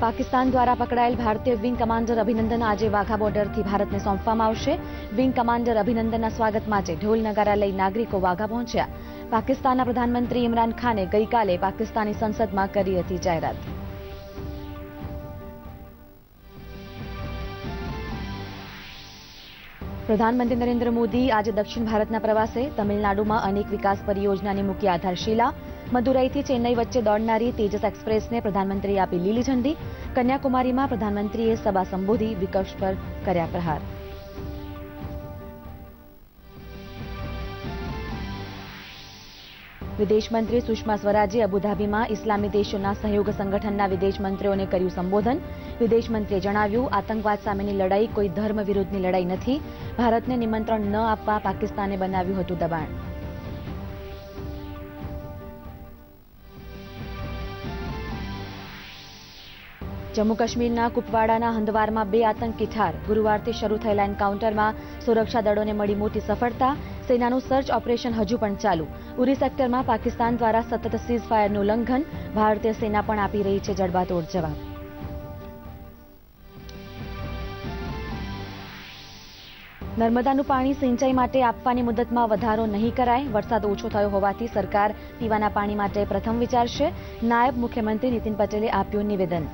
પાકિસ્તાન દ્વારા પકડાયેલ ભારતીય wing commander અભિનંદન આજે વાઘા બોર્ડરથી ભારતને સોંપવામાં આવશે. વિંગ કમાન્ડર અભિનંદનના સ્વાગત માટે ઢોલ નગારા લઈ નાગરિકો વાઘા પહોંચ્યા. પાકિસ્તાનના પ્રધાનમંત્રી ઇમરાન ખાને ગઈકાલે પાકિસ્તાની સંસદમાં કરી હતી જાહેરાત. પ્રધાનમંત્રી નરેન્દ્ર મોદી આજે દક્ષિણ ભારતના પ્રવાસે તમિલનાડુમાં અનેક વિકાસ પરિયોજનાની મૂકી આધારશિલા. મદુરાઈથી ચેન્નઈ વચ્ચે દોડનારી તેજસ એક્સપ્રેસને પ્રધાનમંત્રીએ આપી લીલી ઝંડી. કન્યાકુમારીમાં પ્રધાનમંત્રીએ સભા સંબોધી વિપક્ષ પર કર્યા પ્રહાર. વિદેશ મંત્રી સુષ્મા સ્વરાજે અબુધાબીમાં ઇસ્લામી દેશોના સહયોગ સંગઠનના વિદેશ મંત્રીઓને કર્યું સંબોધન. વિદેશ મંત્રીએ જણાવ્યું, આતંકવાદ સામેની લડાઈ કોઈ ધર્મ વિરુદ્ધની લડાઈ નથી. ભારતને નિમંત્રણ ન આપવા પાકિસ્તાને બનાવ્યું હતું દબાણ. જમ્મુ કાશ્મીરના કુપવાડાના હંદવારમાં બે આતંકી ઠાર. ગુરુવારથી શરૂ થયેલા એન્કાઉન્ટરમાં સુરક્ષા દળોને મળી મોટી સફળતા. સેનાનું સર્ચ ઓપરેશન હજુ પણ ચાલુ. ઉરી સેક્ટરમાં પાકિસ્તાન દ્વારા સતત સીઝ ફાયરનું ઉલ્લંઘન, ભારતીય સેના પણ આપી રહી છે જડબાતોડ જવાબ. નર્મદાનું પાણી સિંચાઈ માટે આપવાની મુદતમાં વધારો નહીં કરાય. વરસાદ ઓછો થયો હોવાથી સરકાર પીવાના પાણી માટે પ્રથમ વિચારશે. નાયબ મુખ્યમંત્રી નીતિન પટેલે આપ્યું નિવેદન.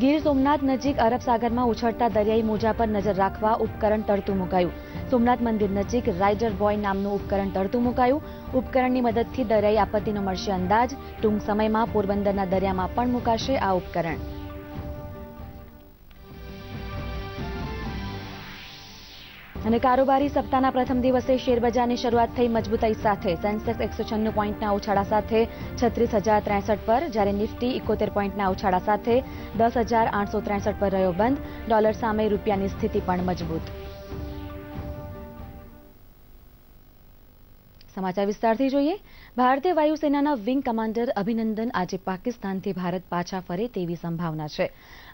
ગીર સોમનાથ નજીક અરબ સાગરમાં ઉછળતા દરિયાઈ મોજા પર નજર રાખવા ઉપકરણ તરતું મુકાયું. સોમનાથ મંદિર નજીક રાઇડર બોય નામનું ઉપકરણ તરતું મુકાયું. ઉપકરણની મદદથી દરિયાઈ આપત્તિનો મળશે અંદાજ. ટૂંક સમયમાં પોરબંદરના દરિયામાં પણ મુકાશે આ ઉપકરણ. અને કારોબારી સપ્તાહના પ્રથમ દિવસે શેરબજારની શરૂઆત થઈ મજબૂતાઈ સાથે. સેન્સેક્સ એકસો છન્નું પોઈન્ટના ઉછાળા સાથે છત્રીસ હજાર ત્રેસઠ પર, જ્યારે નિફ્ટી ઇકોતેર પોઈન્ટના ઉછાળા સાથે દસ હજાર આઠસો ત્રેસઠ પર રહ્યો બંધ. ડોલર સામે રૂપિયાની સ્થિતિ પણ મજબૂત. સમાચાર વિસ્તારથી જોઈએ. ભારતીય વાયુસેનાના વિંગ કમાન્ડર અભિનંદન આજે પાકિસ્તાનથી ભારત પાછા ફરે તેવી સંભાવના છે.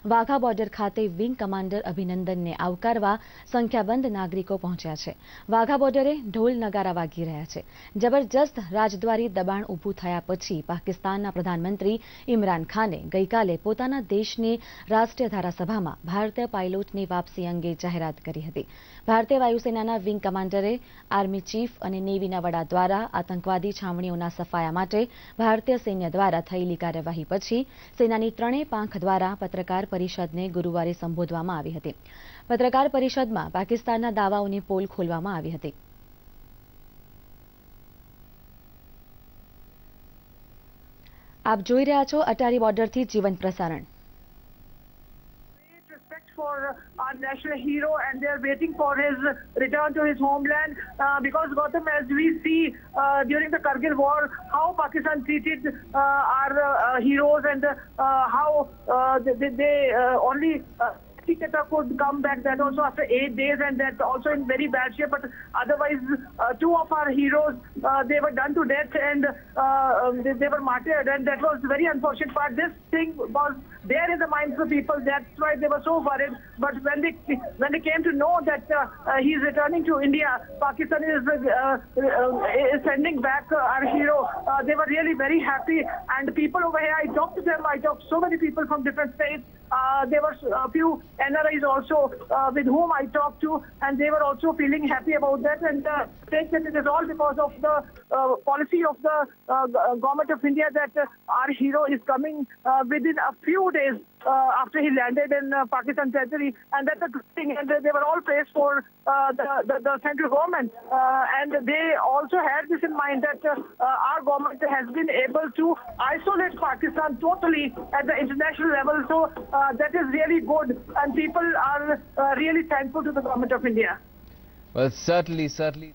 વાઘા બોર્ડર ખાતે વિંગ કમાન્ડર અભિનંદનને આવકારવા સંખ્યાબંધ નાગરિકો પહોંચ્યા છે. વાઘા બોર્ડરે ઢોલ નગારા વાગી રહ્યા છે. જબરજસ્ત રાજદ્વારી દબાણ ઊભું થયા પછી પાકિસ્તાનના પ્રધાનમંત્રી ઇમરાન ખાને ગઈકાલે પોતાના દેશની રાષ્ટ્રીય ધારાસભામાં ભારતીય પાયલોટની વાપસી અંગે જાહેરાત કરી હતી. ભારતીય વાયુસેનાના વિંગ કમાન્ડરે, આર્મી ચીફ અને નેવીના વડા દ્વારા આતંકવાદી છાવણીઓના સફાયા માટે ભારતીય સૈન્ય દ્વારા થયેલી કાર્યવાહી પછી સેનાની ત્રણેય પાંખ દ્વારા પત્રકાર પરિષદને ગુરુવારે સંબોધવામાં આવી હતી. પત્રકાર પરિષદમાં પાકિસ્તાનના દાવાઓની પોલ ખોલવામાં આવી હતી. આપ જોઈ રહ્યા છો અટારી બોર્ડરથી જીવન પ્રસારણ. For our national hero and they're waiting for his return to his homeland. Uh, because Gautam as we see uh, during the Kargil war how Pakistan treated uh, our uh, heroes and uh, how uh, they, they only Tikata could come back. That also after eight days and that also in very bad shape. But otherwise uh, two of our heroes uh, they were done to death and uh, um, they, they were martyred. And that was very unfortunate. Part this thing was there in the minds of people that's why they were so worried. But when they when they came to know that uh, uh, he's returning to India Pakistan is uh, is sending back our hero they were really very happy. And people over here I talked to them. I talked to so many people from different states uh, there were a few NRIs also uh, with whom I talked to, and they were also feeling happy about that. And uh, saying that it is all because of the uh, policy of the uh, government of India that uh, our hero is coming uh, within a few days uh, after he landed in uh, Pakistan territory, and that's a good thing. And they were all praised for uh, the, the the central government, uh, and they also had this in mind that uh, uh, our government has been able to isolate Pakistan totally at the international level. So uh, that is really good, and people are uh, really thankful to the government of India. Well, certainly, certainly.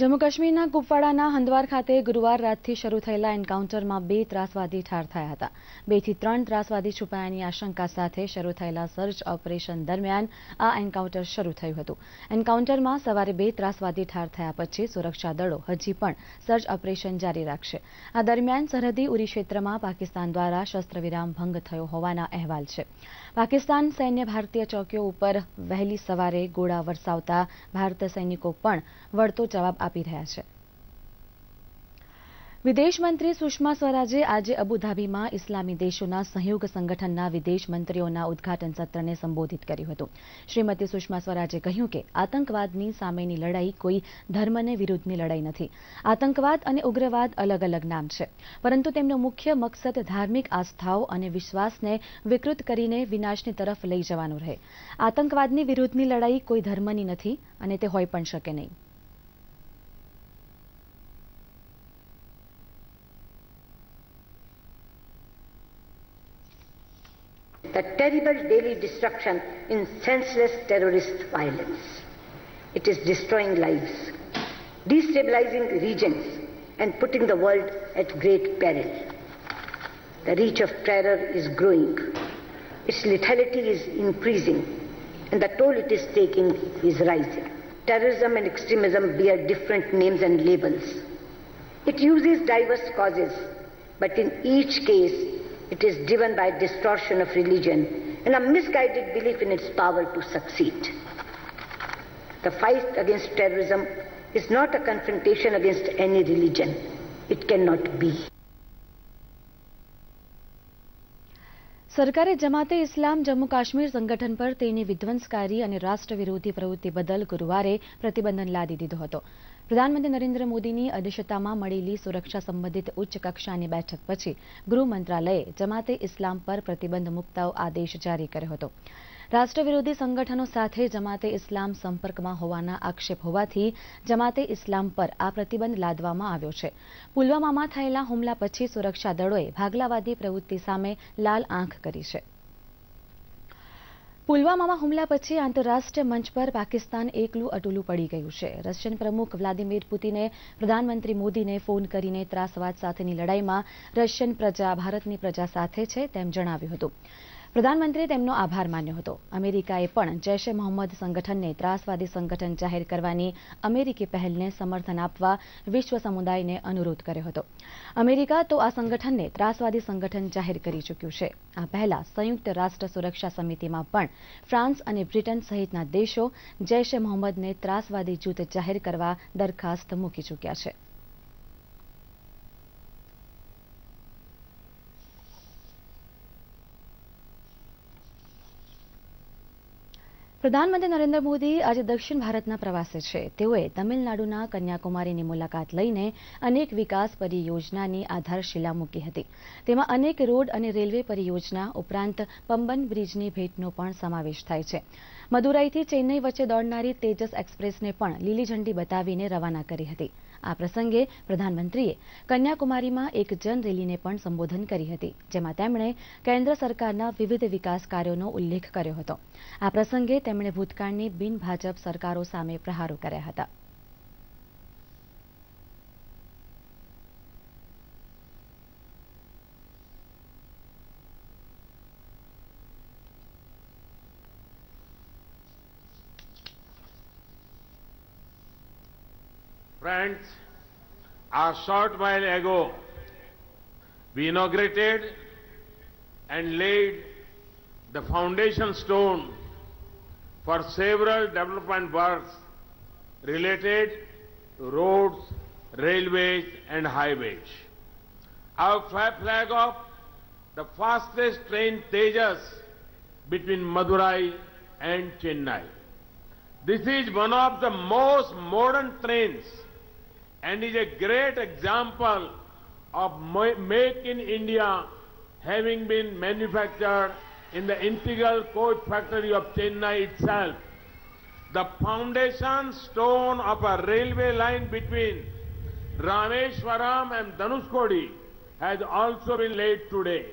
Jammu કાશ્મીરના કુપવાડાના હંદવાર ખાતે ગુરુવાર રાતથી શરૂ થયેલા એન્કાઉન્ટરમાં બે ત્રાસવાદી ઠાર થયા હતા. બેથી ત્રણ ત્રાસવાદી છુપાયાની આશંકા સાથે શરૂ થયેલા સર્ચ ઓપરેશન દરમિયાન આ એન્કાઉન્ટર શરૂ થયું હતું. એન્કાઉન્ટરમાં સવારે બે ત્રાસવાદી ઠાર થયા પછી સુરક્ષા દળો હજી પણ સર્ચ ઓપરેશન જારી રાખશે. આ દરમિયાન સરહદી ઉરી ક્ષેત્રમાં પાકિસ્તાન દ્વારા શસ્ત્રવિરામ ભંગ થયો હોવાના અહેવાલ છે. પાકિસ્તાન સૈન્ય ભારતીય ચોકીઓ ઉપર વહેલી સવારે ગોળા વરસાવતા ભારતીય સૈનિકો પણ વળતો જવાબ આપી રહ્યા છે. વિદેશ મંત્રી સુષ્મા સ્વરાજે આજે અબુધાબીમાં ઇસ્લામી દેશોના સહયોગ સંગઠનના વિદેશ મંત્રીઓના ઉદઘાટન સત્રને સંબોધિત કર્યું હતું. શ્રીમતી સુષ્મા સ્વરાજે કહ્યું કે આતંકવાદની સામેની લડાઈ કોઈ ધર્મને વિરુદ્ધની લડાઈ નથી. આતંકવાદ અને ઉગ્રવાદ અલગ અલગ નામ છે. પરંતુ તેમનો મુખ્ય મકસદ ધાર્મિક આસ્થાઓ અને વિશ્વાસને વિકૃત કરીને વિનાશની તરફ લઈ જવાનો રહે. આતંકવાદની વિરુદ્ધની લડાઈ કોઈ ધર્મની નથી અને તે હોઈ પણ શકે નહીં. The terrible daily destruction in senseless terrorist violence. It is destroying lives, destabilizing regions, and putting the world at great peril. The reach of terror is growing, its lethality is increasing, and the toll it is taking is rising. Terrorism and extremism bear different names and labels. It uses diverse causes, but in each case, it is driven by distortion of religion and a misguided belief in its power to succeed. The fight against terrorism is not a confrontation against any religion. It cannot be. સરકારે જમાતે ઇસ્લામ જમ્મુ કાશ્મીર સંગઠન પર તેની વિધ્વંસકારી અને રાષ્ટ્ર વિરોધી પ્રવૃત્તિ બદલ ગુરુવારે પ્રતિબંધન લાદી દીધો હતો પ્રધાનમંત્રી નરેન્દ્ર મોદીની અધ્યક્ષતામાં મળેલી સુરક્ષા સંબંધિત ઉચ્ચ કક્ષાની બેઠક પછી ગૃહ મંત્રાલયે જમાતે ઇસ્લામ પર પ્રતિબંધ મુકતાઓ આદેશ જારી કર્યો હતો. રાષ્ટ્ર વિરોધી સંગઠનો સાથે જમાતે ઇસ્લામ સંપર્કમાં હોવાના આક્ષેપ હોવાથી જમાતે ઇસ્લામ પર આ પ્રતિબંધ લાદવામાં આવ્યો છે. પુલવામામાં થયેલા હુમલા પછી સુરક્ષા દળોએ ભાગલાવાદી પ્રવૃત્તિ સામે લાલ આંખ કરી છે. પુલવામામાં હુમલા પછી આંતરરાષ્ટ્રીય મંચ પર પાકિસ્તાન એકલું અટુલું પડી ગયું છે. રશિયન પ્રમુખ વ્લાદિમીર પુતિને પ્રધાનમંત્રી મોદીને ફોન કરીને ત્રાસવાદ સાથેની લડાઈમાં રશિયન પ્રજા ભારતની પ્રજા સાથે છે તેમ જણાવ્યું હતું. પ્રધાનમંત્રીએ તેમનો આભાર માન્યો હતો. અમેરિકાએ પણ જૈશ એ મોહમ્મદ સંગઠનને ત્રાસવાદી સંગઠન જાહેર કરવાની અમેરિકી પહેલને સમર્થન આપવા વિશ્વ સમુદાયને અનુરોધ કર્યો હતો. અમેરિકા તો આ સંગઠનને ત્રાસવાદી સંગઠન જાહેર કરી ચૂક્યું છે. આ પહેલા સંયુક્ત રાષ્ટ્ર સુરક્ષા સમિતિમાં પણ ફ્રાન્સ અને બ્રિટન સહિતના દેશો જૈશ એ મોહમ્મદને ત્રાસવાદી જૂથ જાહેર કરવા દરખાસ્ત મૂકી ચૂક્યા છે. પ્રધાનમંત્રી નરેન્દ્ર મોદી આજે દક્ષિણ ભારતના પ્રવાસે છે. તેઓએ તમિલનાડુના કન્યાકુમારીની મુલાકાત લઈને અનેક વિકાસ પરિયોજનાની આધારશિલા મૂકી હતી. તેમાં અનેક રોડ અને રેલવે પરિયોજના ઉપરાંત પંબન બ્રિજની ભેટનો પણ સમાવેશ થાય છે. મદુરાઈથી ચેન્નઈ વચ્ચે દોડનારી તેજસ એક્સપ્રેસને પણ લીલી ઝંડી બતાવીને રવાના કરી હતી. આ પ્રસંગે પ્રધાનમંત્રીએ કન્યાકુમારીમાં એક જન રેલીને પણ સંબોધન કરી હતી, જેમાં તેમણે કેન્દ્ર સરકારના વિવિધ વિકાસ કાર્યોનો ઉલ્લેખ કર્યો હતો. આ પ્રસંગે તેમણે ભૂતકાળની બિન ભાજપ સરકારો સામે પ્રહારો કર્યા હતા. Friends, a short while ago, we inaugurated and laid the foundation stone for several development works related to roads, railways and highways. Our flag of the fastest train Tejas between Madurai and Chennai. This is one of the most modern trains and is a great example of Make in India having been manufactured in the integral coach factory of Chennai itself. The foundation stone of a railway line between Rameshwaram and Dhanushkodi has also been laid today.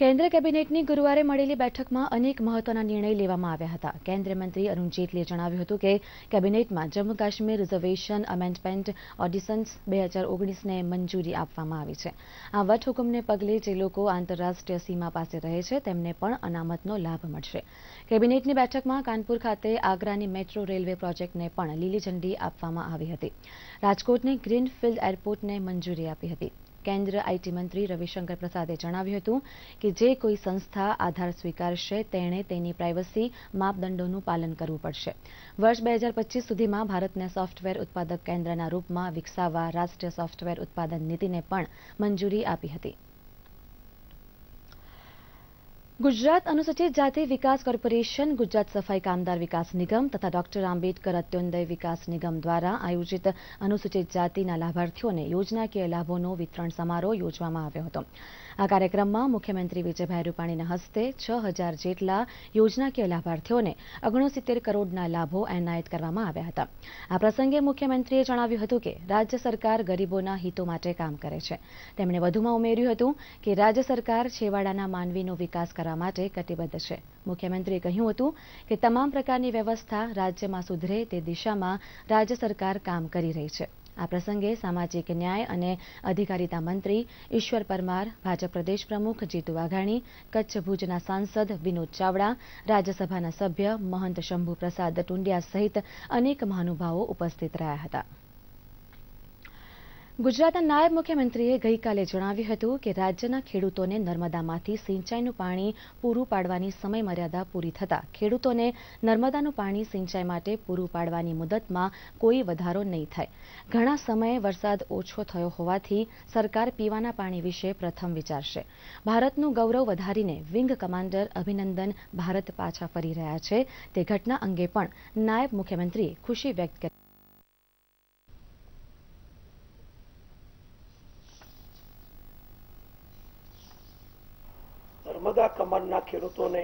કેન્દ્ર કેબિનેટની ગુરુવારે મળેલી બેઠકમાં અનેક મહત્વના નિર્ણય લેવામાં આવ્યા હતા. કેન્દ્રીય મંત્રી અરુણ જેટલીએ જણાવ્યું હતું કે, કેબિનેટમાં Jammu Kashmir reservation amendment ordinance બે હજાર ઓગણીસને મંજૂરી આપવામાં આવી છે. આ વટહુકમને પગલે જે લોકો આંતરરાષ્ટ્રીય સીમા પાસે રહે છે, તેમને પણ અનામતનો લાભ મળશે. કેબિનેટની બેઠકમાં કાનપુર ખાતે આગ્રાની મેટ્રો રેલવે પ્રોજેક્ટને પણ લીલી ઝંડી આપવામાં આવી હતી. રાજકોટની ગ્રીનફિલ્ડ એરપોર્ટને મંજૂરી આપી હતી. કેન્દ્રીય આઈટી મંત્રી રવિશંકર પ્રસાદે જણાવ્યું હતું કે જે કોઈ સંસ્થા આધાર સ્વીકારશે, તેણે તેની પ્રાઇવસી માપદંડોનું પાલન કરવું પડશે. વર્ષ બે હજાર પચીસ સુધીમાં ભારતને સોફ્ટવેર ઉત્પાદક કેન્દ્રના રૂપમાં વિકસાવવા રાષ્ટ્રીય સોફ્ટવેર ઉત્પાદન નીતિને પણ મંજૂરી આપી હતી. ગુજરાત અનુસૂચિત જાતિ વિકાસ કોર્પોરેશન, ગુજરાત સફાઈ કામદાર વિકાસ નિગમ તથા ડોક્ટર આંબેડકર અત્યોદય વિકાસ નિગમ દ્વારા આયોજિત અનુસૂચિત જાતિના લાભાર્થીઓને યોજનાકીય લાભોનો વિતરણ સમારોહ યોજવામાં આવ્યો હતો. આ કાર્યક્રમમાં મુખ્યમંત્રી વિજયભાઈ રૂપાણીના હસ્તે છ હજાર જેટલા યોજનાકીય લાભાર્થીઓને ઓગણસિત્તેર કરોડના લાભો એનાયત કરવામાં આવ્યા હતા. આ પ્રસંગે મુખ્યમંત્રીએ જણાવ્યું હતું કે, રાજ્ય સરકાર ગરીબોના હિતો માટે કામ કરે છે. તેમણે વધુમાં ઉમેર્યું હતું કે, રાજ્ય સરકાર છેવાડાના માનવીનો વિકાસ કરવા માટે કટિબદ્ધ છે. મુખ્યમંત્રીએ કહ્યું હતું કે તમામ પ્રકારની વ્યવસ્થા રાજ્યમાં સુધરે તે દિશામાં રાજ્ય સરકાર કામ કરી રહી છે. આ પ્રસંગે સામાજિક ન્યાય અને અધિકારીતા મંત્રી ઈશ્વર પરમાર, ભાજપ પ્રદેશ પ્રમુખ જીતુ વાઘાણી, કચ્છ ભુજના સાંસદ વિનોદ ચાવડા, રાજ્યસભાના સભ્ય મહંત શંભુ પ્રસાદ ટુંડિયા સહિત અનેક મહાનુભાવો ઉપસ્થિત રહ્યા હતા. ગુજરાતના નાયબ મુખ્યમંત્રીએ ગઈકાલે જણાવ્યું હતું કે રાજ્યના ખેડૂતોને નર્મદામાંથી સિંચાઈનું પાણી પૂરું પાડવાની સમયમર્યાદા પૂરી થતાં ખેડૂતોને નર્મદાનું પાણી સિંચાઈ માટે પૂરું પાડવાની મુદતમાં કોઈ વધારો નહીં થાય. ઘણા સમયે વરસાદ ઓછો થયો હોવાથી સરકાર પીવાના પાણી વિશે પ્રથમ વિચારશે. ભારતનું ગૌરવ વધારીને વિંગ કમાન્ડર અભિનંદન ભારત પાછા ફરી રહ્યા છે. તે ઘટના અંગે પણ નાયબ મુખ્યમંત્રીએ ખુશી વ્યક્ત કરી. નર્મદા કમાન્ડના ખેડૂતોને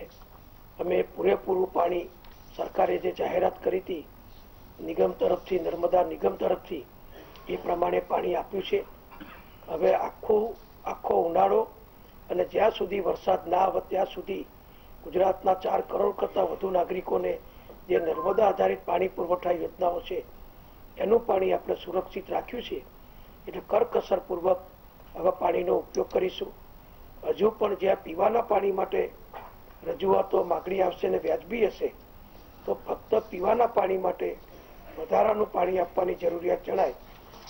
અમે પૂરેપૂરું પાણી સરકારે જે જાહેરાત કરી હતી, નિગમ તરફથી, નર્મદા નિગમ તરફથી, એ પ્રમાણે પાણી આપ્યું છે. હવે આખો આખો ઉનાળો અને જ્યાં સુધી વરસાદ ના આવે ત્યાં સુધી ગુજરાતના ચાર કરોડ કરતાં વધુ નાગરિકોને જે નર્મદા આધારિત પાણી પુરવઠા યોજનાઓ છે, એનું પાણી આપણે સુરક્ષિત રાખ્યું છે. એટલે કરકસરપૂર્વક હવે પાણીનો ઉપયોગ કરીશું. હજુ પણ જ્યાં પીવાના પાણી માટે રજૂઆતો માગણી આવશે ને વ્યાજબી હશે, તો ફક્ત પીવાના પાણી માટે વધારાનું પાણી આપવાની જરૂરિયાત જણાય,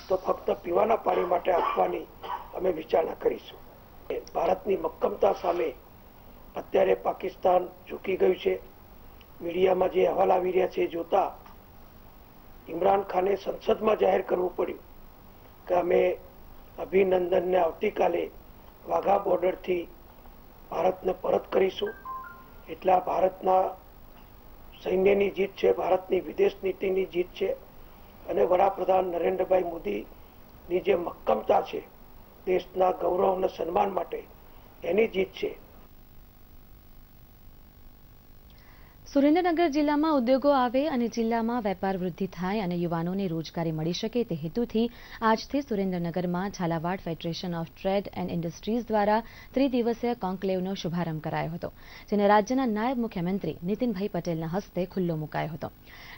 તો ફક્ત પીવાના પાણી માટે આપવાની અમે વિચારણા કરીશું. ભારતની મક્કમતા સામે અત્યારે પાકિસ્તાન ઝૂકી ગયું છે. મીડિયામાં જે અહેવાલ આવી રહ્યા છે જોતા ઇમરાન ખાને સંસદમાં જાહેર કરવું પડ્યું કે અમે અભિનંદનને આવતીકાલે વાઘા બોર્ડરથી ભારતને પરત કરીશું. એટલા ભારતના સૈન્યની જીત છે, ભારતની વિદેશ નીતિની જીત છે અને વડાપ્રધાન નરેન્દ્રભાઈ મોદીની જે મક્કમતા છે, દેશના ગૌરવ અને સન્માન માટે એની જીત છે. સુરેન્દ્રનગર જિલ્લામાં ઉદ્યોગો આવે અને જિલ્લામાં વેપાર વૃદ્ધિ થાય અને યુવાનોને રોજગારી મળી શકે તે હેતુથી આજથી સુરેન્દ્રનગરમાં Jhalawad federation of trade and industries દ્વારા ત્રિદિવસીય કોન્કલેવનો શુભારંભ કરાયો હતો, જેને રાજ્યના નાયબ મુખ્યમંત્રી નીતિનભાઈ પટેલના હસ્તે ખુલ્લો મુકાયો હતો.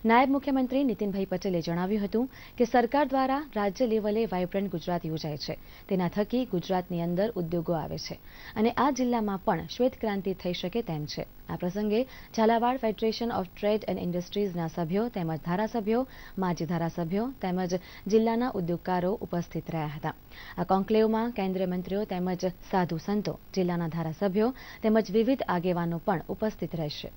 નાયબ મુખ્યમંત્રી નીતિનભાઈ પટેલે જણાવ્યું હતું કે સરકાર દ્વારા રાજ્ય લેવલે વાયબ્રન્ટ ગુજરાત યોજાય છે. તેના થકી ગુજરાતની અંદર ઉદ્યોગો આવે છે અને આ જિલ્લામાં પણ શ્વેત ક્રાંતિ થઈ શકે તેમ છે. આ પ્રસંગે Jhalawad federation of trade and ઇન્ડસ્ટ્રીઝના સભ્યો તેમજ ધારાસભ્યો, માજી ધારાસભ્યો તેમજ જિલ્લાના ઉદ્યોગકારો ઉપસ્થિત રહ્યા હતા. આ કોન્કલેવમાં કેન્દ્રીય મંત્રીઓ તેમજ સાધુ સંતો, જિલ્લાના ધારાસભ્યો તેમજ વિવિધ આગેવાનો પણ ઉપસ્થિત રહેશે.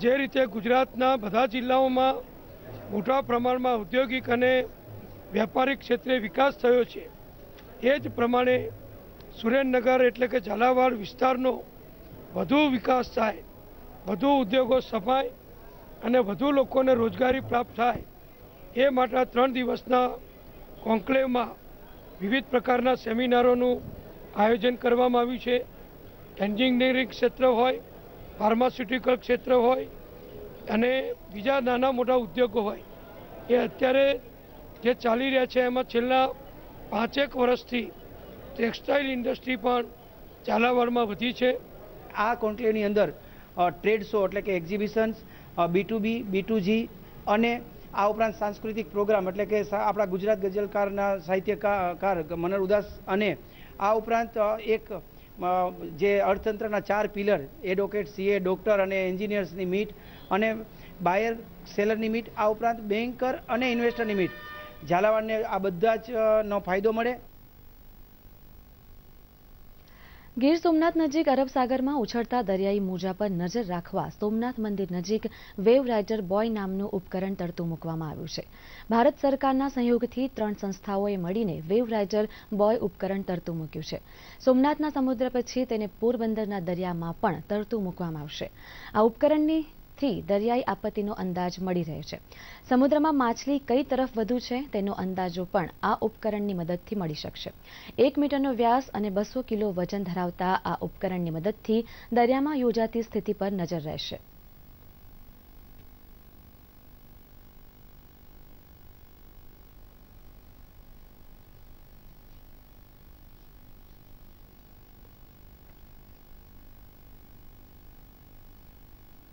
જે રીતે ગુજરાતના બધા જિલ્લાઓમાં મોટા પ્રમાણમાં ઔદ્યોગિક અને વેપારિક ક્ષેત્રે વિકાસ થયો છે. એ જ પ્રમાણે સુરેન્દ્રનગર એટલે કે ઝાલાવાડ વિસ્તારનો વધુ વિકાસ થાય, વધુ ઉદ્યોગો સફાય અને વધુ લોકોને રોજગારી પ્રાપ્ત થાય, એ માટે ત્રણ દિવસના કોન્કલેવમાં વિવિધ પ્રકારના સેમિનારોનું આયોજન કરવામાં આવ્યું છે. એન્જિનિયરિંગ ક્ષેત્ર હોય, ફાર્માસ્યુટિકલ ક્ષેત્ર હોય અને બીજા નાના મોટા ઉદ્યોગો હોય. એ અત્યારે જે ચાલી રહ્યા છે, એમાં છેલ્લા પાંચેક વર્ષથી ટેક્સટાઇલ ઇન્ડસ્ટ્રી પણ ઝાલાવાડમાં વધી છે. આ કોન્કલેવની અંદર ટ્રેડ શો એટલે કે exhibitions B to B B to G અને આ ઉપરાંત સાંસ્કૃતિક પ્રોગ્રામ એટલે કે આપણા ગુજરાત ગઝલકારના સાહિત્યકાર મનર ઉદાસ અને આ ઉપરાંત એક જે અર્થતંત્રના ચાર પિલર એડવોકેટ સીએ ડોક્ટર અને એન્જિનિયર્સની મીટ અને બાયર સેલરની મીટ આ ઉપરાંત બેન્કર અને ઇન્વેસ્ટરની મીટ ઝાલાવાડને આ બધા જ નો ફાયદો મળે? ગીર સોમનાથ નજીક અરબ સાગરમાં ઉછળતા દરિયાઈ મોજા પર નજર રાખવા સોમનાથ મંદિર નજીક વેવ રાઇડર બોય નામનું ઉપકરણ તરતું મૂકવામાં આવ્યું છે. ભારત સરકારના સહયોગથી ત્રણ સંસ્થાઓએ મળીને વેવ રાઇડર બોય ઉપકરણ તરતું મૂક્યું છે. સોમનાથના સમુદ્ર પછી તેને પોરબંદરના દરિયામાં પણ તરતું મૂકવામાં આવશે. આ ઉપકરણની થી દરિયાઈ આપત્તિનો અંદાજ મળી રહે છે. સમુદ્રમાં માછલી કઈ તરફ વધુ છે તેનો અંદાજો પણ આ ઉપકરણની મદદથી મળી શકશે. એક મીટરનો વ્યાસ અને બસો કિલો વજન ધરાવતા આ ઉપકરણની મદદથી દરિયામાં યોજાતી સ્થિતિ પર નજર રહેશે.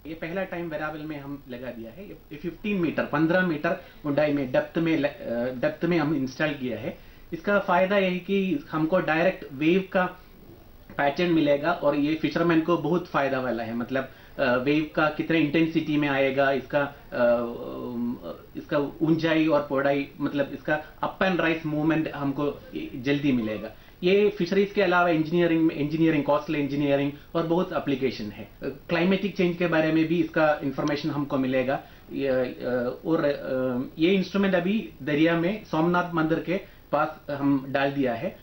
ये पहला टाइम वेरावल में हम लगा दिया है। ये 15 मीटर 15 मीटर ऊंचाई में डेप्थ में डेप्थ में हम इंस्टॉल किया है। इसका फ़ायदा ये है कि हमको डायरेक्ट वेव का पैटर्न मिलेगा और ये फिशरमैन को बहुत फ़ायदा वाला है। मतलब वेव का कितने इंटेंसिटी में आएगा, इसका इसका ऊंचाई और पौड़ाई मतलब इसका अप एंड राइस मूवमेंट हमको जल्दी मिलेगा। ये फिशरीज के अलावा इंजीनियरिंग में इंजीनियरिंग कॉस्टल इंजीनियरिंग और बहुत अप्लीकेशन है। क्लाइमेटिक चेंज के बारे में भी इसका इंफॉर्मेशन हमको मिलेगा। और ये इंस्ट्रूमेंट अभी दरिया में सोमनाथ मंदिर के पास हम डाल दिया है।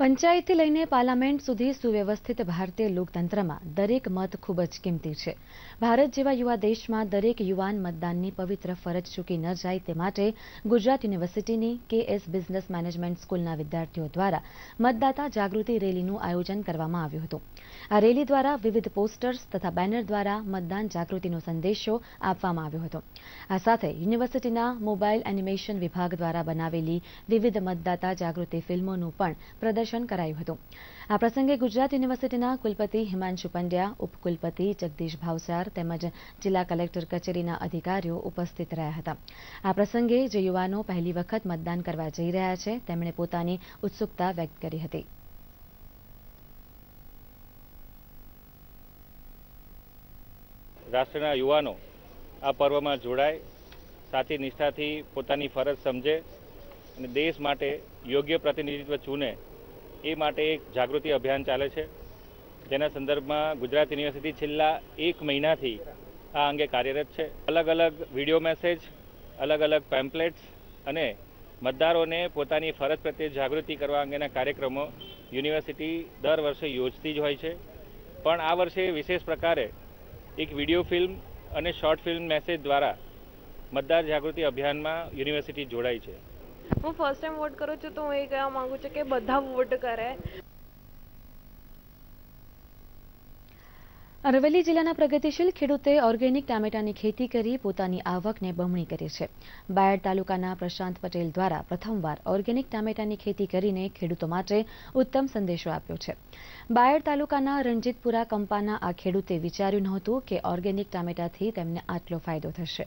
પંચાયતથી લઈને પાર્લામેન્ટ સુધી સુવ્યવસ્થિત ભારતીય લોકતંત્રમાં દરેક મત ખૂબ જ કિંમતી છે. ભારત જેવા યુવા દેશમાં દરેક યુવાન મતદાનની પવિત્ર ફરજ ચૂકી ન જાય તે માટે ગુજરાત યુનિવર્સિટીની કેએસ બિઝનેસ મેનેજમેન્ટ સ્કૂલના વિદ્યાર્થીઓ દ્વારા મતદાતા જાગૃતિ રેલીનું આયોજન કરવામાં આવ્યું હતું. આ રેલી દ્વારા વિવિધ પોસ્ટર્સ તથા બેનર દ્વારા મતદાન જાગૃતિનો સંદેશો આપવામાં આવ્યો હતો. આ સાથે યુનિવર્સિટીના મોબાઈલ એનિમેશન વિભાગ દ્વારા બનાવેલી વિવિધ મતદાતા જાગૃતિ ફિલ્મોનું પણ પ્રદર્શન કરાયું હતું. આ પ્રસંગે ગુજરાત યુનિવર્સિટીના કુલપતિ હિમાંશુ પંડ્યા, ઉપકુલપતિ જગદીશ ભાવસાર તેમજ જિલ્લા કલેક્ટર કચેરીના અધિકારીઓ ઉપસ્થિત રહ્યા હતા. આ પ્રસંગે જે યુવાનો પહેલી વખત મતદાન કરવા જઈ રહ્યા છે, તેમણે પોતાની ઉત્સુકતા વ્યક્ત કરી હતી. રાષ્ટ્રના યુવાનો આ પર્વમાં જોડાય સાચી નિષ્ઠાથી પોતાની ફરજ સમજે અને દેશ માટે યોગ્ય પ્રતિનિધિત્વ ચૂને એ માટે એક જાગૃતિ અભિયાન ચાલે છે. જેના સંદર્ભમાં ગુજરાત યુનિવર્સિટી છેલ્લા એક મહિનાથી આ અંગે કાર્યરત છે. અલગ અલગ વીડિયો મેસેજ, અલગ અલગ પેમ્પલેટ્સ અને મતદારોને પોતાની ફરજ પ્રત્યે જાગૃતિ કરવા અંગેના કાર્યક્રમો યુનિવર્સિટી દર વર્ષે યોજતી જ હોય છે. પણ આ વર્ષે વિશેષ પ્રકારે એક વીડિયો ફિલ્મ અને શોર્ટ ફિલ્મ મેસેજ દ્વારા મતદાર જાગૃતિ અભિયાનમાં યુનિવર્સિટી જોડાઈ છે. હું ફર્સ્ટ ટાઈમ વોટ કરું છું તો હું એ કહેવા માંગુ છું કે બધા વોટ કરે. અરવલ્લી જિલ્લાના પ્રગતિશીલ ખેડૂતે ઓર્ગેનિક ટામેટાની ખેતી કરી પોતાની આવકને બમણી કરી છે. બાયડ તાલુકાના પ્રશાંત પટેલ દ્વારા પ્રથમવાર ઓર્ગેનિક ટામેટાની ખેતી કરીને ખેડૂતો માટે ઉત્તમ સંદેશો આપ્યો છે. બાયડ તાલુકાના રણજીતપુરા કંપાના આ ખેડૂતે વિચાર્યું નહોતું કે ઓર્ગેનિક ટામેટાથી તેમને આટલો ફાયદો થશે.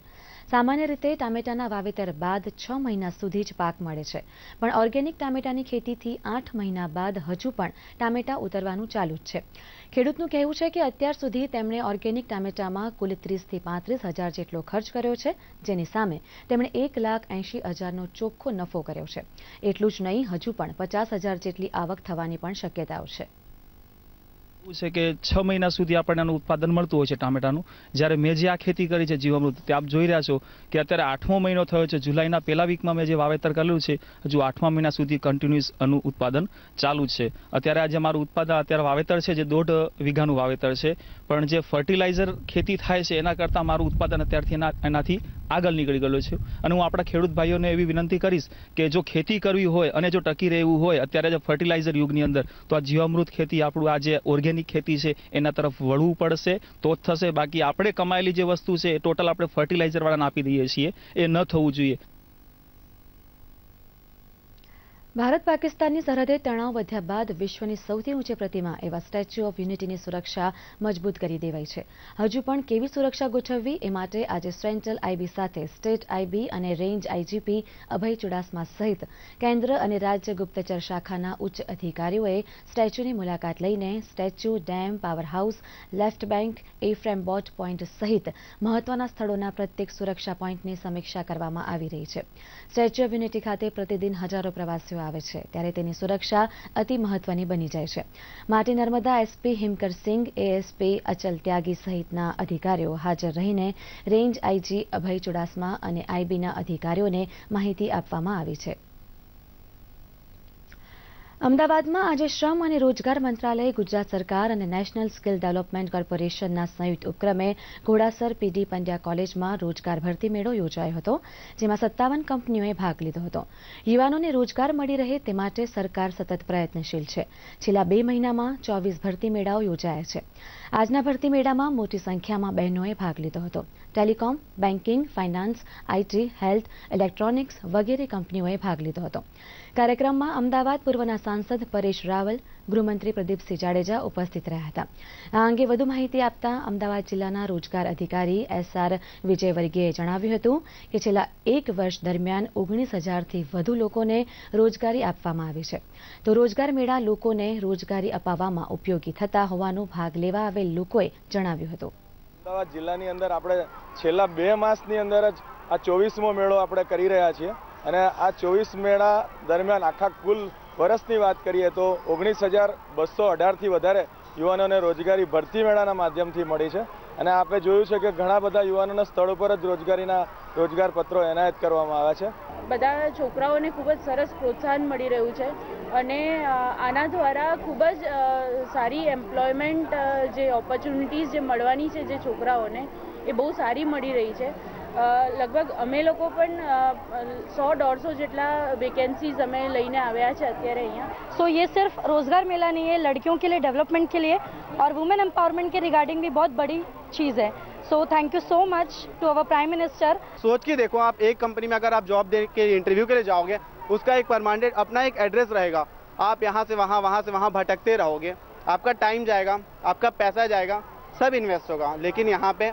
સામાન્ય રીતે ટામેટાના વાવેતર બાદ છ મહિના સુધી જ પાક મળે છે, પણ ઓર્ગેનિક ટામેટાની ખેતીથી આઠ મહિના બાદ હજુ પણ ટામેટા ઉતરવાનું ચાલુ જ છે. ખેડૂતનું કહેવું છે કે અત્યાર સુધી તેમણે ઓર્ગેનિક ટામેટામાં કુલ ત્રીસથી પાંત્રીસ હજાર જેટલો ખર્ચ કર્યો છે, જેની સામે તેમણે એક લાખ એંશી હજારનો ચોખ્ખો નફો કર્યો છે. એટલું જ નહીં, હજુ પણ પચાસ હજાર જેટલી આવક થવાની પણ શક્યતાઓ છે. એવું છે કે છ મહિના સુધી આપણને આનું ઉત્પાદન મળતું હોય છે ટામેટાનું. જ્યારે મેં જે આ ખેતી કરી છે જીવામૃત, તે આપ જોઈ રહ્યા છો કે અત્યારે આઠમો મહિનો થયો છે. જુલાઈના પહેલા વીકમાં મેં જે વાવેતર કરેલું છે, હજુ આઠમા મહિના સુધી કન્ટિન્યુઅસ આનું ઉત્પાદન ચાલુ છે. અત્યારે આજે મારું ઉત્પાદન, અત્યારે વાવેતર છે, જે દોઢ વીઘાનું વાવેતર છે. પણ જે ફર્ટિલાઇઝર ખેતી થાય છે, એના કરતાં મારું ઉત્પાદન અત્યારથી એના, એનાથી આગળ નીકળી ગયેલું છે. અને હું આપણા ખેડૂત ભાઈઓને એવી વિનંતી કરીશ કે જો ખેતી કરવી હોય અને જો ટકી રહેવું હોય અત્યારે જે ફર્ટિલાઇઝર યુગની અંદર, તો આ જીવામૃત ખેતી આપણું આ જે ઓર્ગેનિક ખેતી છે, એના તરફ વળવું પડશે, તો જ થશે. બાકી આપણે કમાયેલી જે વસ્તુ છે, એ ટોટલ આપણે ફર્ટિલાઇઝર વાળાને આપી દઈએ છીએ. એ ન થવું જોઈએ. ભારત પાકિસ્તાનની સરહદે તણાવ વધ્યા બાદ વિશ્વની સૌથી ઊંચી પ્રતિમા એવા સ્ટેચ્યુ ઓફ યુનિટીની સુરક્ષા મજબૂત કરી દેવાઈ છે. હજુ પણ કેવી સુરક્ષા ગોઠવવી એ માટે આજે સેન્ટ્રલ આઈબી સાથે સ્ટેટ આઈબી અને રેન્જ આઈજીપી અભય ચુડાસમા સહિત કેન્દ્ર અને રાજ્ય ગુપ્તચર શાખાના ઉચ્ચ અધિકારીઓએ સ્ટેચ્યુની મુલાકાત લઈને statue, dam power house left bank frame boat point સહિત મહત્વના સ્થળોના પ્રત્યેક સુરક્ષા પોઈન્ટની સમીક્ષા કરવામાં આવી રહી છે. સ્ટેચ્યુ ઓફ યુનિટી ખાતે પ્રતિદિન હજારો પ્રવાસીઓ આવે છે. ત્યારે તેની સુરક્ષા અતિ મહત્વની બની જાય છે. માટે નર્મદા એસપી હિમકર સિંઘ એએસપી અચલ ત્યાગી સહિતના અધિકારીઓ હાજર રહીને રેન્જ આઈજી અભય ચુડાસમા અને આઈબીના અધિકારીઓને માહિતી આપવામાં આવી છે. અમદાવાદમાં આજે શ્રમ અને રોજગાર મંત્રાલય ગુજરાત સરકાર અને નેશનલ સ્કિલ ડેવલપમેન્ટ કોર્પોરેશનના સંયુક્ત ઉપક્રમે ઘોડાસર પીડી પંડ્યા કોલેજમાં રોજગાર ભરતી મેળો યોજાયો હતો, જેમાં સત્તાવન કંપનીઓએ ભાગ લીધો હતો. યુવાનોને રોજગાર મળી રહે તે માટે સરકાર સતત પ્રયત્નશીલ છે. છેલ્લા બે મહિનામાં ચોવીસ ભરતી મેળાઓ યોજાયા છે. આજના ભરતી મેળામાં મોટી સંખ્યામાં બહેનોએ ભાગ લીધો હતો. Telecom, banking, finance, IT, health, electronics વગેરે કંપનીઓએ ભાગ લીધો હતો. કાર્યક્રમમાં અમદાવાદ પૂર્વના સાંસદ પરેશ રાવલ, ગૃહમંત્રી પ્રદીપસિંહ જાડેજા ઉપસ્થિત રહ્યા હતા. આ અંગે વધુ માહિતી આપતા અમદાવાદ જિલ્લાના રોજગાર અધિકારી એસઆર વિજયવર્ગીયે જણાવ્યું હતું કે છેલ્લા એક વર્ષ દરમિયાન ઓગણીસ હજારથી વધુ લોકોને રોજગારી આપવામાં આવી છે. તો રોજગાર મેળા લોકોને રોજગારી અપાવવામાં ઉપયોગી થતા હોવાનું ભાગ લેવા આવેલ લોકોએ જણાવ્યું હતું. અમદાવાદ જિલ્લાની અંદર આપણે છેલ્લા બે માસની અંદર જ આ ચોવીસમો મેળો આપણે કરી રહ્યા છીએ. અને આ ચોવીસ મેળા દરમિયાન આખા કુલ વર્ષની વાત કરીએ તો ઓગણીસ હજાર બસો અઢારથી વધારે યુવાનોને રોજગારી ભરતી મેળાના માધ્યમથી મળી છે. અને આપણે જોયું છે કે ઘણા બધા યુવાનોના સ્થળ ઉપર જ રોજગારીના રોજગાર પત્રો એનાયત કરવામાં આવ્યા છે. બધા છોકરાઓને ખૂબ જ સરસ પ્રોત્સાહન મળી રહ્યું છે અને આના દ્વારા ખૂબ જ સારી એમ્પ્લોયમેન્ટ જે ઓપોર્ચ્યુનિટીઝ જે મળવાની છે જે છોકરાઓને, એ બહુ સારી મળી રહી છે. લગભગ અમે લોકો પણ સો દોઢસો જેટલા વેકેન્સીઝ અમે લઈને આવ્યા છે અત્યારે અહીંયા सो ये सिर्फ रोजगार मेला नहीं है लड़कियों के लिए डेवलपमेंट के लिए और वुमेन एम्पावरमेंट के रिगार्डिंग भी बहुत बड़ी चीज़ है so thank you so much to our prime minister सोच के देखो आप एक कंपनी में अगर आप जॉब दे के इंटरव्यू के लिए जाओगे उसका एक परमानेंट अपना एक एड्रेस रहेगा आप यहाँ से वहाँ वहाँ से वहाँ भटकते रहोगे आपका टाइम जाएगा आपका पैसा जाएगा सब इन्वेस्ट होगा लेकिन यहाँ पे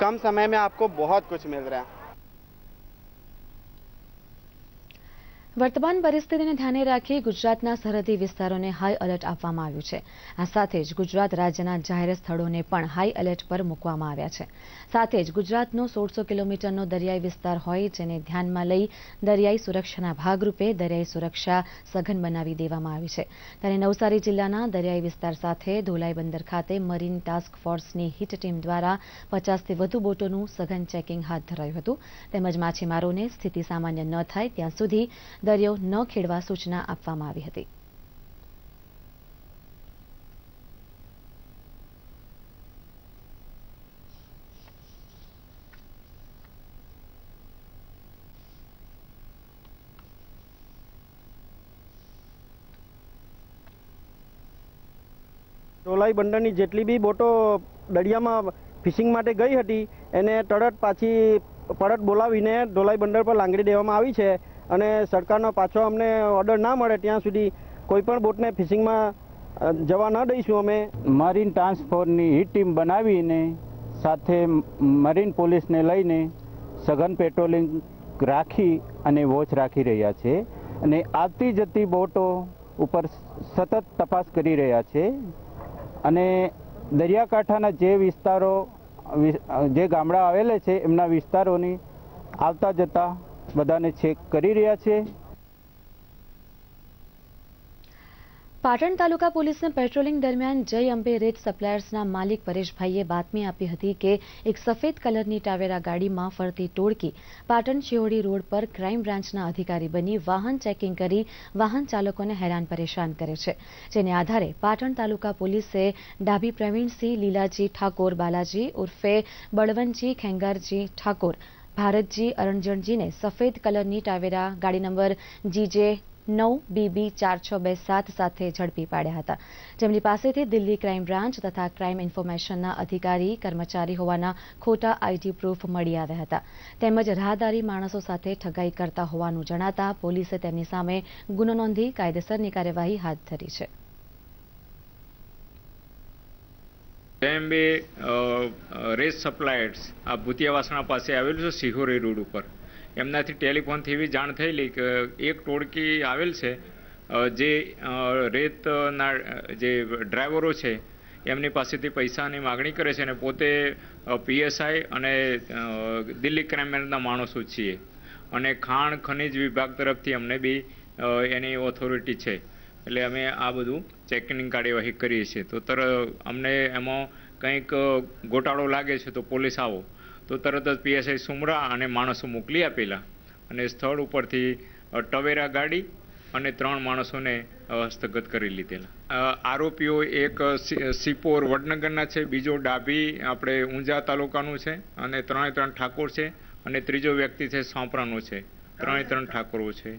कम समय में आपको बहुत कुछ मिल रहा है વર્તમાન પરિસ્થિતિને ધ્યાને રાખી ગુજરાતના સરહદી વિસ્તારોને હાઈ એલર્ટ આપવામાં આવ્યું છે. આ સાથે જ ગુજરાત રાજ્યના જાહેર સ્થળોને પણ હાઈ એલર્ટ પર મૂકવામાં આવ્યા છે. સાથે જ ગુજરાતનો સોળસો કિલોમીટરનો દરિયાઈ વિસ્તાર હોય જેને ધ્યાનમાં લઈ દરિયાઈ સુરક્ષાના ભાગરૂપે દરિયાઈ સુરક્ષા સઘન બનાવી દેવામાં આવી છે. ત્યારે નવસારી જિલ્લાના દરિયાઈ વિસ્તાર સાથે ધોલાઈ બંદર ખાતે મરીન ટાસ્ક ફોર્સની હિટ ટીમ દ્વારા પચાસથી વધુ બોટોનું સઘન ચેકિંગ હાથ ધરાયું હતું. તેમજ માછીમારોને સ્થિતિ સામાન્ય ન થાય ત્યાં સુધી દરિયો ન ખેડવા સૂચના આપવામાં આવી હતી. ઢોલાઈ બંદરની જેટલી બી બોટો દરિયામાં ફિશિંગ માટે ગઈ હતી, એને તરત પાછી પરત બોલાવીને ઢોલાઈ બંદર પર લાંગડી દેવામાં આવી છે. અને સરકારનો પાછો અમને ઓર્ડર ના મળે ત્યાં સુધી કોઈ પણ બોટને ફિશિંગમાં જવા ન દઈશું અમે. મરીન ટ્રાન્સફોર્ટની હિટ ટીમ બનાવીને, સાથે મરીન પોલીસને લઈને સઘન પેટ્રોલિંગ રાખી અને વોચ રાખી રહ્યા છે અને આવતી જતી બોટો ઉપર સતત તપાસ કરી રહ્યા છે. અને દરિયાકાંઠાના જે વિસ્તારો જે ગામડા આવેલા છે, એમના વિસ્તારોની આવતા જતા બધાને ચેક કરી રહ્યા છે. પાટણ તાલુકા પોલીસને પેટ્રોલિંગ દરમિયાન જય અંબે રેત સપ્લાયર્સના માલિક પરેશભાઈએ બાતમી આપી હતી કે એક સફેદ કલરની ટાવેરા ગાડીમાં ફરતી ટોળકી પાટણ શિહોડી રોડ પર ક્રાઇમ બ્રાન્ચના અધિકારી બની વાહન ચેકિંગ કરી વાહન ચાલકોને હેરાન પરેશાન કરે છે. જેને આધારે પાટણ તાલુકા પોલીસે ડાભી પ્રવીણસિંહ, લીલાજી ઠાકોર, બાલાજી ઉર્ફે બળવંતજી ખેંગારજી ઠાકોર ભારતજી અરણજણજીને સફેદ કલરની ટાવેરા ગાડી નંબર જીજે નવ બીબી ચાર છ બે સાત સાથે ઝડપી પાડ્યા હતા. જેમની પાસેથી દિલ્હી ક્રાઇમ બ્રાન્ચ તથા ક્રાઇમ ઇન્ફોર્મેશનના અધિકારી, કર્મચારી હોવાના ખોટા આઈડી પ્રૂફ મળી આવ્યા હતા. તેમજ રાહદારી માણસો સાથે ઠગાઈ કરતા હોવાનું જણાતા પોલીસે તેમની સામે ગુનો નોંધી કાયદેસરની કાર્યવાહી હાથ ધરી છે. બે રેસ સપ્લાયર્સ આ ભૂતિયાવાસણા પાસે આવેલું છે સિહોરી રોડ ઉપર. એમનાથી ટેલિફોનથી એવી જાણ થયેલી કે એક ટોળકી આવેલ છે જે રેતના જે ડ્રાઈવરો છે, એમની પાસેથી પૈસાની માગણી કરે છે અને પોતે પીએસઆઈ અને દિલ્હી ક્રાઇમના માણસો છીએ. અને ખાણ ખનિજ વિભાગ તરફથી અમને બી એની ઓથોરિટી છે. એટલે અમે આ બધું ચેકિંગ કાર્યવાહી કરીએ છીએ. તો તર અમને એમાં કંઈક ગોટાળો લાગે છે તો પોલીસ આવો. તો તરત જ પીએસઆઈ સુમરા અને માણસો મોકલી આપેલા. અને સ્થળ ઉપરથી ટવેરા ગાડી અને ત્રણ માણસોને હસ્તગત કરી લીધેલા. આરોપીઓ એક સિપોર વડનગરના છે, બીજો ડાભી આપણે ઊંઝા તાલુકાનું છે અને ત્રણે ત્રણ ઠાકોર છે અને ત્રીજો વ્યક્તિ છે, સોંપરાનો છે. ત્રણે ત્રણ ઠાકોરો છે.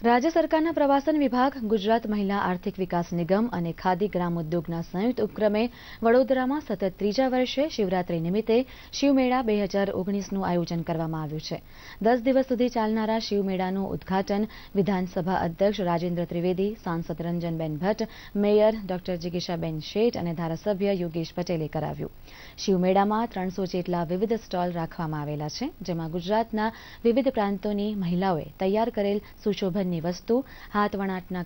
રાજ્ય સરકારના પ્રવાસન વિભાગ, ગુજરાત મહિલા આર્થિક વિકાસ નિગમ અને ખાદી ગ્રામ ઉદ્યોગના સંયુક્ત ઉપક્રમે વડોદરામાં સતત ત્રીજા વર્ષે શિવરાત્રી નિમિત્તે શિવમેળા બે હજાર ઓગણીસનું આયોજન કરવામાં આવ્યું છે. દસ દિવસ સુધી ચાલનારા શિવમેળાનું ઉદઘાટન વિધાનસભા અધ્યક્ષ રાજેન્દ્ર ત્રિવેદી, સાંસદ રંજનબેન ભટ્ટ, મેયર ડોક્ટર જિગીશાબેન શેઠ અને ધારાસભ્ય યોગેશ પટેલે કરાવ્યું. શિવમેળામાં ત્રણસો જેટલા વિવિધ સ્ટોલ રાખવામાં આવેલા છે, જેમાં ગુજરાતના વિવિધ પ્રાંતોની મહિલાઓએ તૈયાર કરેલ સુશોભન ની વસ્તુ, હાથ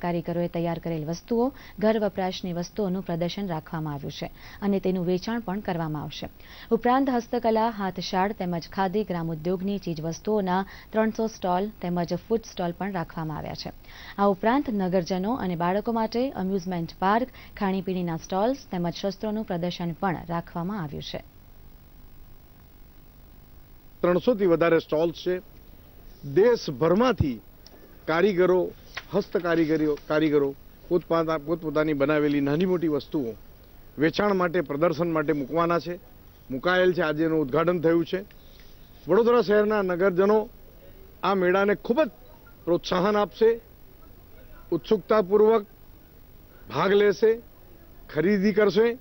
કારીગરોએ તૈયાર કરેલ વસ્તુઓ, ઘર વપરાશની વસ્તુઓનું પ્રદર્શન રાખવામાં આવ્યું છે અને તેનું વેચાણ પણ કરવામાં આવશે. ઉપરાંત હસ્તકલા, હાથશાળ તેમજ ખાદી, ગ્રામોદ્યોગની ચીજવસ્તુઓના ત્રણસો સ્ટોલ તેમજ ફૂડ સ્ટોલ પણ રાખવામાં આવ્યા છે. આ ઉપરાંત નગરજનો અને બાળકો માટે અમ્યુઝમેન્ટ પાર્ક, ખાણીપીણીના સ્ટોલ્સ તેમજ શસ્ત્રોનું પ્રદર્શન પણ રાખવામાં આવ્યું છે. ત્રણસોથી વધારે સ્ટોલ્સ છે. દેશભરમાંથી કારીગરો હસ્ત કારીગરીઓ કારીગરો પોતપોતા, પોતપોતાની બનાવેલી નાની મોટી વસ્તુઓ વેચાણ માટે, પ્રદર્શન માટે મૂકવાના છે. મુકાયેલ છે. આજે એનું ઉદ્ઘાટન થયું છે. વડોદરા શહેરના નગરજનો આ મેળાને ખૂબ જ પ્રોત્સાહન આપશે, ઉત્સુકતાપૂર્વક ભાગ લેશે, ખરીદી કરશે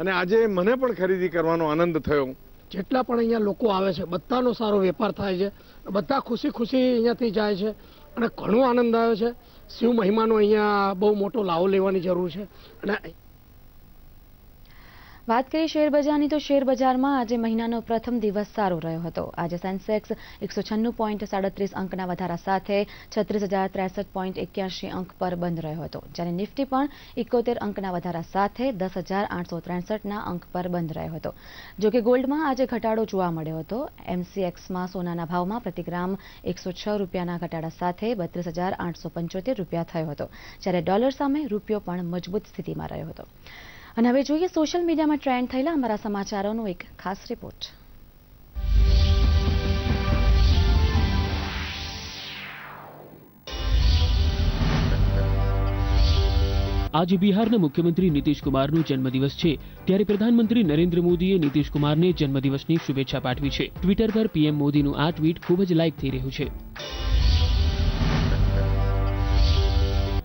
અને આજે મને પણ ખરીદી કરવાનો આનંદ થયો. જેટલા પણ અહીંયા લોકો આવે છે, બધાનો સારો વેપાર થાય છે, બધા ખુશી ખુશી અહીંયાથી જાય છે. અને ઘણો આનંદ આવ્યો છે. શિવ મહિમાનો અહીંયા બહુ મોટો લાવો લેવાની જરૂર છે. અને વાત કરીએ શેરબજારની તો શેરબજારમાં આજે મહિનાનો પ્રથમ દિવસ સારો રહ્યો હતો. આજે સેન્સેક્સ એકસો છન્નું પોઈન્ટ સાડત્રીસ અંકના વધારા સાથે છત્રીસ હજાર ત્રેસઠ પોઈન્ટ એક્યાસી અંક પર બંધ રહ્યો હતો. જ્યારે નિફ્ટી પણ એકોતેર અંકના વધારા સાથે દસ હજાર આઠસો ત્રેસઠના અંક પર બંધ રહ્યો હતો. જોકે ગોલ્ડમાં આજે ઘટાડો જોવા મળ્યો હતો. એમસીએક્સમાં સોનાના ભાવમાં પ્રતિગ્રામ એકસો છ રૂપિયાના ઘટાડા સાથે બત્રીસ હજાર આઠસો પંચોતેર રૂપિયા થયો હતો. જ્યારે ડોલર સામે રૂપિયો પણ મજબૂત સ્થિતિમાં રહ્યો હતો. અને હવે જોઈએ સોશિયલ મીડિયામાં ટ્રેન્ડ થયેલા અમારા સમાચારોનો એક ખાસ રિપોર્ટ. આજે બિહારના મુખ્યમંત્રી નીતિશ કુમારનો જન્મદિવસ છે. ત્યારે પ્રધાનમંત્રી નરેન્દ્ર મોદીએ નીતિશ કુમારને જન્મદિવસની શુભેચ્છા પાઠવી છે. ટ્વિટર પર પીએમ મોદીનું આ ટ્વીટ ખૂબ જ લાઇક થઈ રહ્યું છે.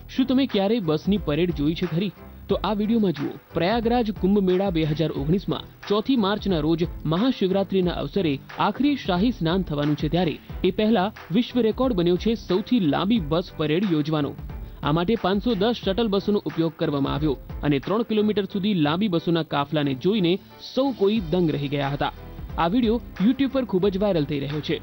શું તમે ક્યારેય બસની પરેડ જોઈ છે ખરી? તો આ વિડીયોમાં જુઓ. પ્રયાગરાજ કુંભ મેળા બે હજાર ઓગણીસમાં ચોથી માર્ચના રોજ મહાશિવરાત્રીના અવસરે આખરી શાહી સ્નાન થવાનું છે ત્યારે એ પહેલા વિશ્વ રેકોર્ડ બન્યો છે સૌથી લાંબી બસ પરેડ યોજવાનો. આ માટે પાંચસો દસ શટલ બસોનો ઉપયોગ કરવામાં આવ્યો અને ત્રણ કિલોમીટર સુધી લાંબી બસોના કાફલાને જોઈને સૌ કોઈ દંગ રહી ગયા હતા. આ વીડિયો યુટ્યુબ પર ખૂબ જ વાયરલ થઈ રહ્યો છે.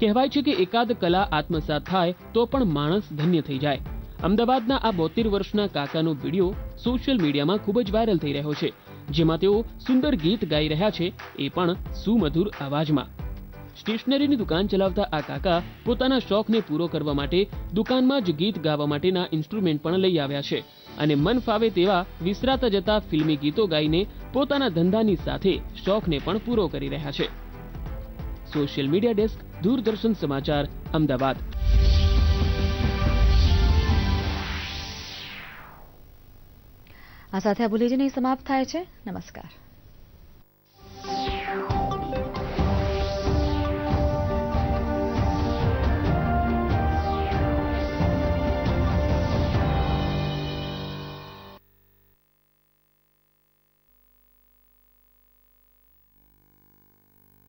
કહેવાય છે કે એકાદ કલા આત્મસાત થાય તો પણ માણસ ધન્ય થઈ જાય. અમદાવાદના આ બોતેર વર્ષના કાકાનો વીડિયો સોશિયલ મીડિયામાં ખૂબ જ વાયરલ થઈ રહ્યો છે, જેમાં તેઓ સુંદર ગીત ગાઈ રહ્યા છે, એ પણ સુમધુર અવાજમાં. સ્ટેશનરીની દુકાન ચલાવતા આ કાકા પોતાના શોખને પૂરો કરવા માટે દુકાનમાં જ ગીત ગાવા માટેના ઇન્સ્ટ્રુમેન્ટ પણ લઈ આવ્યા છે અને મન ફાવે તેવા વિસરાતા જતા ફિલ્મી ગીતો ગાઈને પોતાના ધંધાની સાથે શોખને પણ પૂરો કરી રહ્યા છે. સોશિયલ મીડિયા ડેસ્ક, દૂરદર્શન સમાચાર, અમદાવાદ. આ સાથે આ બુલેટિન સમાપ્ત થાય છે. નમસ્કાર.